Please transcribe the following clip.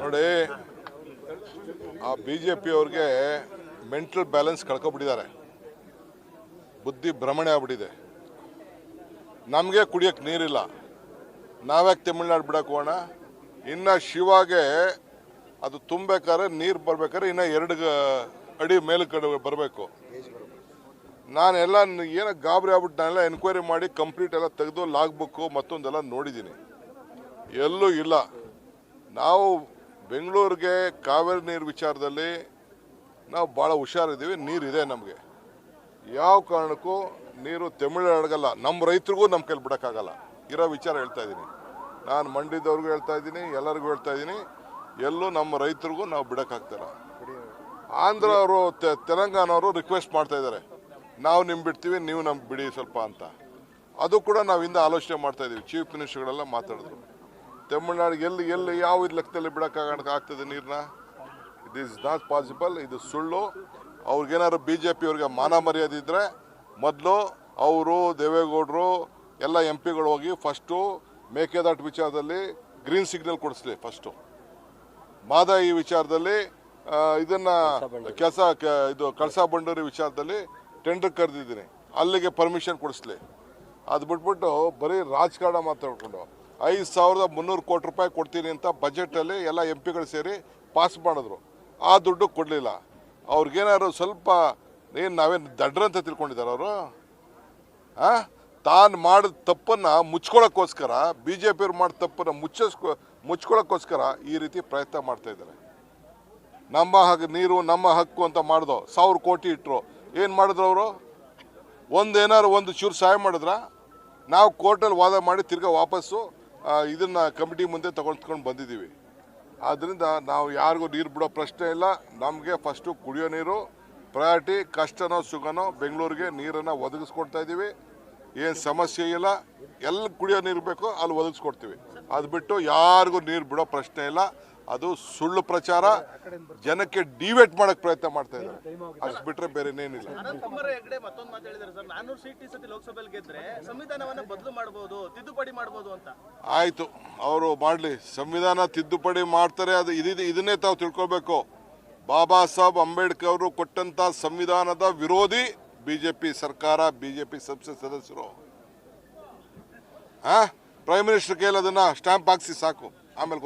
ನೋಡಿ, ಆ B J P ಅವ್ರಿಗೆ ಮೆಂಟಲ್ ಬ್ಯಾಲೆನ್ಸ್ ಕಳ್ಕೊಬಿಟ್ಟಿದ್ದಾರೆ. ಬುದ್ಧಿ ಭ್ರಮಣೆ ಆಗ್ಬಿಟ್ಟಿದೆ. ನಮಗೆ ಕುಡಿಯೋಕೆ ನೀರಿಲ್ಲ. ನಾವ್ಯಾಕೆ ತಮಿಳ್ನಾಡು ಬಿಡಕ್ಕೆ ಹೋಗೋಣ? ಇನ್ನು ಶಿವಾಗೆ ಅದು ತುಂಬಬೇಕಾದ್ರೆ ನೀರು ಬರ್ಬೇಕಾದ್ರೆ ಇನ್ನು ಎರಡು ಅಡಿ ಮೇಲು ಕಡೆ ಬರಬೇಕು. ನಾನೆಲ್ಲ ಏನೋ ಗಾಬರಿ ಆಗ್ಬಿಟ್ಟು ನಾನೆಲ್ಲ ಎನ್ಕ್ವೈರಿ ಮಾಡಿ ಕಂಪ್ಲೀಟ್ ಎಲ್ಲ ತೆಗೆದು ಲಾಗ್ ಬುಕ್ಕು ಮತ್ತೊಂದೆಲ್ಲ ನೋಡಿದ್ದೀನಿ. ಎಲ್ಲೂ ಇಲ್ಲ. ನಾವು ಬೆಂಗಳೂರಿಗೆ ಕಾವೇರಿ ನೀರು ವಿಚಾರದಲ್ಲಿ ನಾವು ಭಾಳ ಹುಷಾರಿದ್ದೀವಿ ನೀರಿದೆ ನಮಗೆ. ಯಾವ ಕಾರಣಕ್ಕೂ ನೀರು ತಮಿಳ್ನಾಡಿಗಲ್ಲ ನಮ್ಮ ರೈತರಿಗೂ ನಮ್ಮ ಕೈಲಿ ಬಿಡೋಕ್ಕಾಗಲ್ಲ. ಇರೋ ವಿಚಾರ ಹೇಳ್ತಾ ಇದ್ದೀನಿ. ನಾನು ಮಂಡ್ಯದವ್ರಿಗೂ ಹೇಳ್ತಾ ಇದ್ದೀನಿ ಎಲ್ಲರಿಗೂ ಹೇಳ್ತಾ ಇದ್ದೀನಿ ಎಲ್ಲೂ ನಮ್ಮ ರೈತರಿಗೂ ನಾವು ಬಿಡೋಕ್ಕಾಗ್ತಿಲ್ಲ. ಆಂಧ್ರ ಅವರು ತೆಲಂಗಾಣ ಅವರು ರಿಕ್ವೆಸ್ಟ್ ಮಾಡ್ತಾ ಇದ್ದಾರೆ. ನಾವು ನಿಮ್ ಬಿಡ್ತೀವಿ ನೀವು ನಮ್ಗೆ ಬಿಡಿ ಸ್ವಲ್ಪ ಅಂತ. ಅದು ಕೂಡ ನಾವು ಹಿಂದೆ ಆಲೋಚನೆ ಮಾಡ್ತಾ ಇದೀವಿ. ಚೀಫ್ ಮಿನಿಸ್ಟರ್ಗಳೆಲ್ಲ ಮಾತಾಡಿದ್ರು. ತಮಿಳ್ನಾಡಿಗೆ ಎಲ್ಲಿ ಎಲ್ಲಿ ಯಾವ ಇದು ಲೆಕ್ಕದಲ್ಲಿ ಬಿಡೋಕ್ಕಾಗ ಆಗ್ತದೆ ನೀರನ್ನ ಇಟ್ ಈಸ್ ನಾಟ್ ಪಾಸಿಬಲ್ ಇದು ಸುಳ್ಳು. ಅವ್ರಿಗೇನಾದ್ರು ಬಿ ಜೆ ಪಿ ಅವ್ರಿಗೆ ಮಾನ ಮರ್ಯಾದೆ ಇದ್ದರೆ ಮೊದಲು ಅವರು ದೇವೇಗೌಡರು ಎಲ್ಲ ಎಂ ಪಿಗಳು ಹೋಗಿ ಫಸ್ಟು ಮೇಕೆದಾಟು ವಿಚಾರದಲ್ಲಿ ಗ್ರೀನ್ ಸಿಗ್ನಲ್ ಕೊಡಿಸ್ಲಿ ಫಸ್ಟು ಮಾದಾಯಿ ವಿಚಾರದಲ್ಲಿ ಇದನ್ನು ಇದನ್ನ ಕೆಲಸ ಇದು ಕಳಸಾ ಬಂಡೂರಿ ವಿಚಾರದಲ್ಲಿ ಟೆಂಡರ್ ಕರೆದಿದ್ದೀನಿ. ಅಲ್ಲಿಗೆ ಪರ್ಮಿಷನ್ ಕೊಡಿಸ್ಲಿ. ಅದು ಬಿಟ್ಬಿಟ್ಟು ಬರೀ ರಾಜಕಾರಣ ಮಾತಾಡ್ಕೊಂಡು, ಐದು ಸಾವಿರದ ಮುನ್ನೂರು ಕೋಟಿ ರೂಪಾಯಿ ಕೊಡ್ತೀನಿ ಅಂತ ಬಜೆಟಲ್ಲಿ ಎಲ್ಲ ಎಂ ಪಿಗಳು ಸೇರಿ ಪಾಸ್ ಮಾಡಿದ್ರು. ಆ ದುಡ್ಡು ಕೊಡಲಿಲ್ಲ. ಅವ್ರಿಗೇನಾದ್ರು ಸ್ವಲ್ಪ ಏನು ನಾವೇನು ದಡ್ರಂತ ತಿಳ್ಕೊಂಡಿದ್ದಾರೆ ಅವರು? ಹಾಂ ತಾನು ಮಾಡಿದ ತಪ್ಪನ್ನು ಮುಚ್ಕೊಳ್ಳೋಕ್ಕೋಸ್ಕರ ಬಿ ಜೆ ಪಿಯವ್ರು ಮಾಡಿದ ತಪ್ಪನ್ನು ಮುಚ್ಚಿಸ್ಕೊ ಮುಚ್ಕೊಳ್ಳೋಕ್ಕೋಸ್ಕರ ಈ ರೀತಿ ಪ್ರಯತ್ನ ಮಾಡ್ತಾಯಿದ್ದಾರೆ ನಮ್ಮ ಹಕ್ಕು ನೀರು ನಮ್ಮ ಹಕ್ಕು ಅಂತ ಮಾಡಿದೋ, ಸಾವಿರ ಕೋಟಿ ಇಟ್ಟರು ಏನು ಮಾಡಿದ್ರು ಅವರು? ಒಂದು ಏನಾರು ಒಂದು ಚೂರು ಸಹಾಯ ಮಾಡಿದ್ರ? ನಾವು ಕೋರ್ಟಲ್ಲಿ ವಾದ ಮಾಡಿ ತಿರ್ಗಾ ವಾಪಸ್ಸು ಇದನ್ನು ಇದನ್ನ ಕಮಿಟಿ ಮುಂದೆ ತಗೊಂಡ್ಕೊಂಡು ಬಂದಿದ್ದೀವಿ. ಆದ್ದರಿಂದ ನಾವು ಯಾರಿಗೂ ನೀರು ಬಿಡೋ ಪ್ರಶ್ನೆ ಇಲ್ಲ. ನಮಗೆ ಫಸ್ಟು ಕುಡಿಯೋ ನೀರು ಪ್ರಯಾರಿಟಿ ಕಷ್ಟನೋ ಸುಖನೋ ಬೆಂಗಳೂರಿಗೆ ನೀರನ್ನು ಒದಗಿಸ್ಕೊಡ್ತಾ ಇದ್ದೀವಿ. ಏನು ಸಮಸ್ಯೆ ಇಲ್ಲ ಎಲ್ಲಿ ಕುಡಿಯೋ ನೀರು ಬೇಕೋ ಅಲ್ಲಿ ಒದಗಿಸ್ಕೊಡ್ತೀವಿ. ಅದು ಬಿಟ್ಟು ಯಾರಿಗೂ ನೀರು ಬಿಡೋ ಪ್ರಶ್ನೆ ಇಲ್ಲ ಅದು ಸುಳ್ಳು ಪ್ರಚಾರ. ಜನಕ್ಕೆ ಡಿವೇಟ್ ಮಾಡಕ್ ಪ್ರಯತ್ನ ಮಾಡ್ತಾ ಇದ್ದಾರೆ. ಅಷ್ಟು ಬಿಟ್ರೆ ಬೇರೆ ಇನ್ನೇನಿಲ್ಲ. ಆಯ್ತು ಅವರು ಮಾಡಲಿ. ಸಂವಿಧಾನ ತಿದ್ದುಪಡಿ ಮಾಡ್ತಾರೆ ಅದು ಇದು ಇದನ್ನೇ ತಾವು ತಿಳ್ಕೊಬೇಕು ಬಾಬಾ ಸಾಹೇಬ್ ಅಂಬೇಡ್ಕರ್ ಅವರು ಕೊಟ್ಟಂತ ಸಂವಿಧಾನದ ವಿರೋಧಿ ಬಿಜೆಪಿ ಸರ್ಕಾರ ಬಿಜೆಪಿ ಸಂಸತ್ ಸದಸ್ಯರು. ಹಾ? ಪ್ರೈಮ್ ಮಿನಿಸ್ಟರ್ ಅದನ್ನ ಸ್ಟಾಂಪ್ ಹಾಕ್ಸಿ ಸಾಕು. ಆಮೇಲೆ